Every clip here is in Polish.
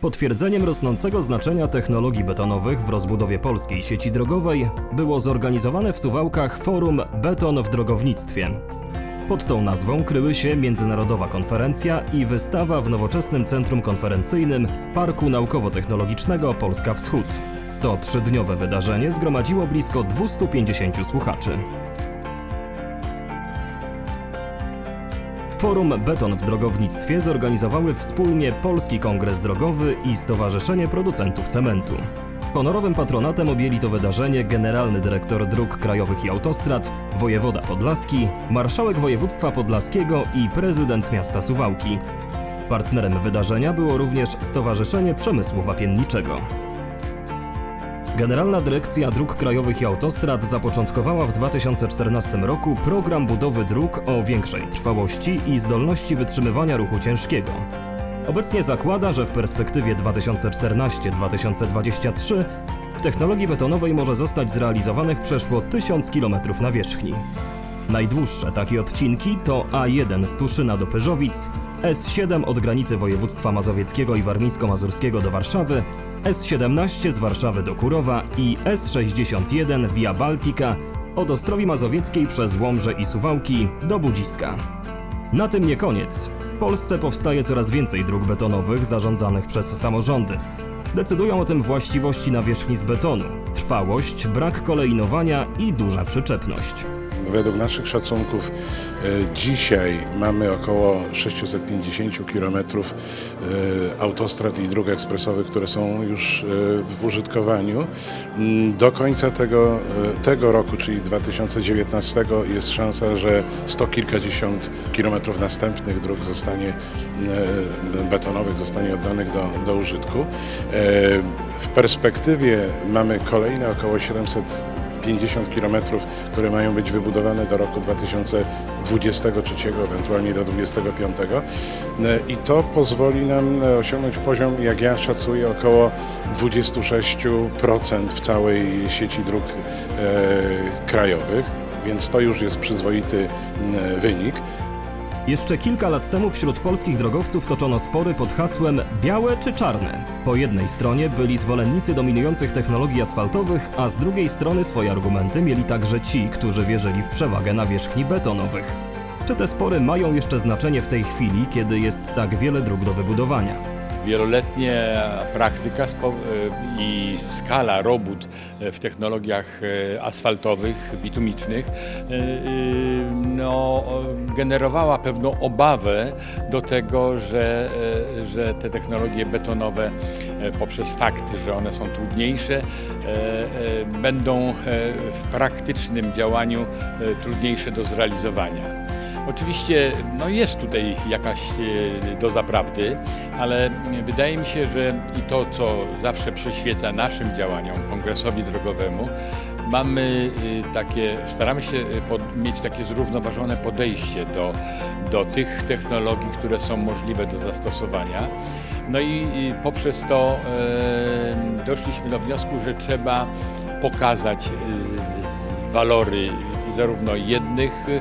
Potwierdzeniem rosnącego znaczenia technologii betonowych w rozbudowie polskiej sieci drogowej było zorganizowane w Suwałkach forum Beton w drogownictwie. Pod tą nazwą kryły się międzynarodowa konferencja i wystawa w nowoczesnym centrum konferencyjnym Parku Naukowo-Technologicznego Polska Wschód. To trzydniowe wydarzenie zgromadziło blisko 250 słuchaczy. Forum Beton w drogownictwie zorganizowały wspólnie Polski Kongres Drogowy i Stowarzyszenie Producentów Cementu. Honorowym patronatem objęli to wydarzenie generalny dyrektor dróg krajowych i autostrad, wojewoda podlaski, marszałek województwa podlaskiego i prezydent miasta Suwałki. Partnerem wydarzenia było również Stowarzyszenie Przemysłu Wapienniczego. Generalna Dyrekcja Dróg Krajowych i Autostrad zapoczątkowała w 2014 roku program budowy dróg o większej trwałości i zdolności wytrzymywania ruchu ciężkiego. Obecnie zakłada, że w perspektywie 2014-2023 w technologii betonowej może zostać zrealizowanych przeszło 1000 km nawierzchni. Najdłuższe takie odcinki to A1 z Tuszyna do Pyrzowic, S7 od granicy województwa mazowieckiego i warmińsko-mazurskiego do Warszawy, S17 z Warszawy do Kurowa i S61 Via Baltica od Ostrowi Mazowieckiej przez Łomże i Suwałki do Budziska. Na tym nie koniec. W Polsce powstaje coraz więcej dróg betonowych zarządzanych przez samorządy. Decydują o tym właściwości nawierzchni z betonu, trwałość, brak kolejnowania i duża przyczepność. Według naszych szacunków e, dzisiaj mamy około 650 km e, autostrad i dróg ekspresowych, które są już e, w użytkowaniu. Mm, Do końca tego, tego roku, czyli 2019, jest szansa, że sto kilkadziesiąt kilometrów następnych dróg zostanie betonowych zostanie oddanych do, do użytku. W perspektywie mamy kolejne około 700 50 km, które mają być wybudowane do roku 2023, ewentualnie do 2025. I to pozwoli nam osiągnąć poziom, jak ja szacuję, około 26% w całej sieci dróg e, krajowych, więc to już jest przyzwoity e, wynik. Jeszcze kilka lat temu wśród polskich drogowców toczono spory pod hasłem białe czy czarne. Po jednej stronie byli zwolennicy dominujących technologii asfaltowych, a z drugiej strony swoje argumenty mieli także ci, którzy wierzyli w przewagę nawierzchni betonowych. Czy te spory mają jeszcze znaczenie w tej chwili, kiedy jest tak wiele dróg do wybudowania? Wieloletnia praktyka spo- i skala robót w technologiach e, asfaltowych, bitumicznych e, e, no, generowała pewną obawę do tego, że, e, że te technologie betonowe e, poprzez fakt, że one są trudniejsze, e, e, będą e, w praktycznym działaniu e, trudniejsze do zrealizowania. Oczywiście no jest tutaj jakaś e, doza prawdy, ale wydaje mi się, że i to, co zawsze przyświeca naszym działaniom, kongresowi drogowemu, mamy e, takie, staramy się e, pod, mieć takie zrównoważone podejście do, do tych technologii, które są możliwe do zastosowania. No i poprzez to e, doszliśmy do wniosku, że trzeba pokazać walory zarówno jednych, e,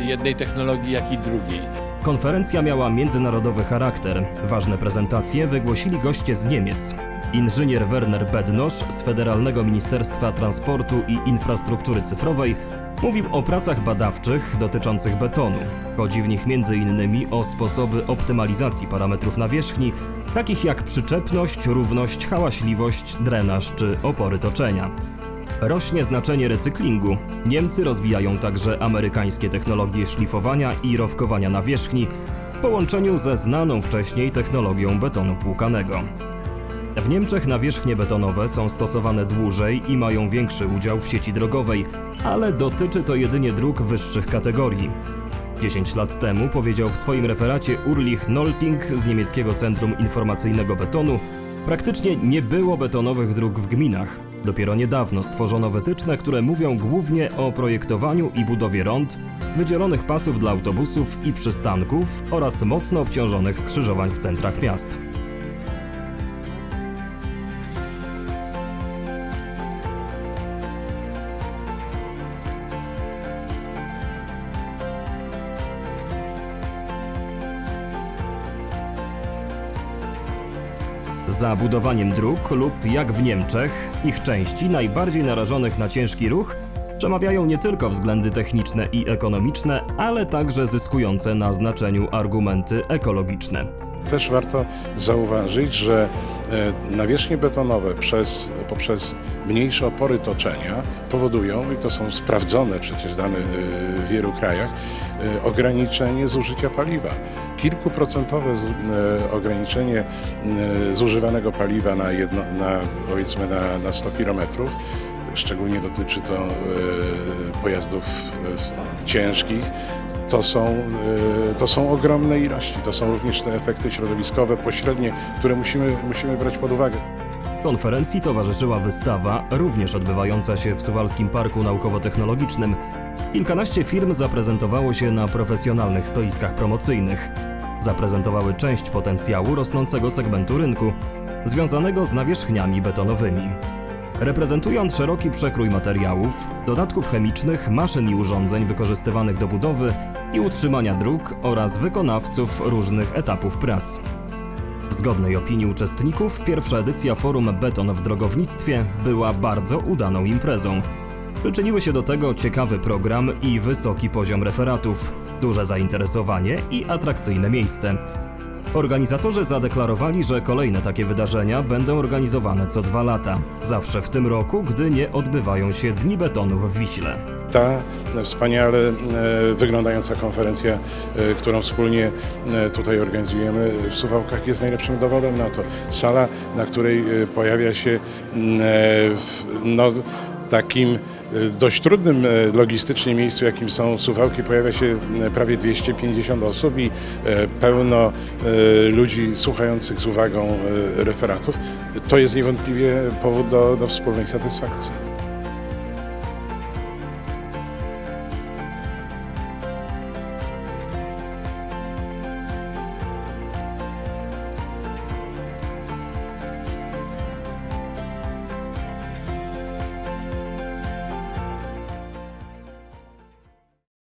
e, jednej technologii, jak i drugiej. Konferencja miała międzynarodowy charakter. Ważne prezentacje wygłosili goście z Niemiec. Inżynier Werner Bednosz z Federalnego Ministerstwa Transportu i Infrastruktury Cyfrowej mówił o pracach badawczych dotyczących betonu. Chodzi w nich m.in. o sposoby optymalizacji parametrów nawierzchni, takich jak przyczepność, równość, hałaśliwość, drenaż czy opory toczenia. Rośnie znaczenie recyklingu. Niemcy rozwijają także amerykańskie technologie szlifowania i rowkowania nawierzchni w połączeniu ze znaną wcześniej technologią betonu płukanego. W Niemczech nawierzchnie betonowe są stosowane dłużej i mają większy udział w sieci drogowej, ale dotyczy to jedynie dróg wyższych kategorii. 10 lat temu powiedział w swoim referacie Urlich Nolting z niemieckiego Centrum Informacyjnego Betonu, praktycznie nie było betonowych dróg w gminach. Dopiero niedawno stworzono wytyczne, które mówią głównie o projektowaniu i budowie rond, wydzielonych pasów dla autobusów i przystanków oraz mocno obciążonych skrzyżowań w centrach miast. Za budowaniem dróg lub jak w Niemczech, ich części najbardziej narażonych na ciężki ruch przemawiają nie tylko względy techniczne i ekonomiczne, ale także zyskujące na znaczeniu argumenty ekologiczne. Też warto zauważyć, że nawierzchnie betonowe przez, poprzez mniejsze opory toczenia powodują, i to są sprawdzone przecież dane e, w wielu krajach, e, ograniczenie zużycia paliwa. Kilkuprocentowe e, ograniczenie e, zużywanego paliwa na, jedno, na powiedzmy na, na 100 kilometrów szczególnie dotyczy to e, pojazdów e, ciężkich, to są, e, to są ogromne ilości. To są również te efekty środowiskowe pośrednie, które musimy, musimy brać pod uwagę. Konferencji towarzyszyła wystawa, również odbywająca się w Suwalskim Parku Naukowo-Technologicznym. Kilkanaście firm zaprezentowało się na profesjonalnych stoiskach promocyjnych. Zaprezentowały część potencjału rosnącego segmentu rynku, związanego z nawierzchniami betonowymi. Reprezentując szeroki przekrój materiałów, dodatków chemicznych, maszyn i urządzeń wykorzystywanych do budowy i utrzymania dróg oraz wykonawców różnych etapów prac. W zgodnej opinii uczestników pierwsza edycja forum Beton w drogownictwie była bardzo udaną imprezą. Przyczyniły się do tego ciekawy program i wysoki poziom referatów, duże zainteresowanie i atrakcyjne miejsce. Organizatorzy zadeklarowali, że kolejne takie wydarzenia będą organizowane co dwa lata, zawsze w tym roku, gdy nie odbywają się Dni Betonu w Wiśle. Ta wspaniale e, wyglądająca konferencja, e, którą wspólnie e, tutaj organizujemy w Suwałkach jest najlepszym dowodem na to. Sala, na której pojawia się m, w no, takim e, dość trudnym e, logistycznie miejscu, jakim są Suwałki, pojawia się m, prawie 250 osób i e, pełno e, ludzi słuchających z uwagą e, referatów. To jest niewątpliwie powód do, do wspólnej satysfakcji.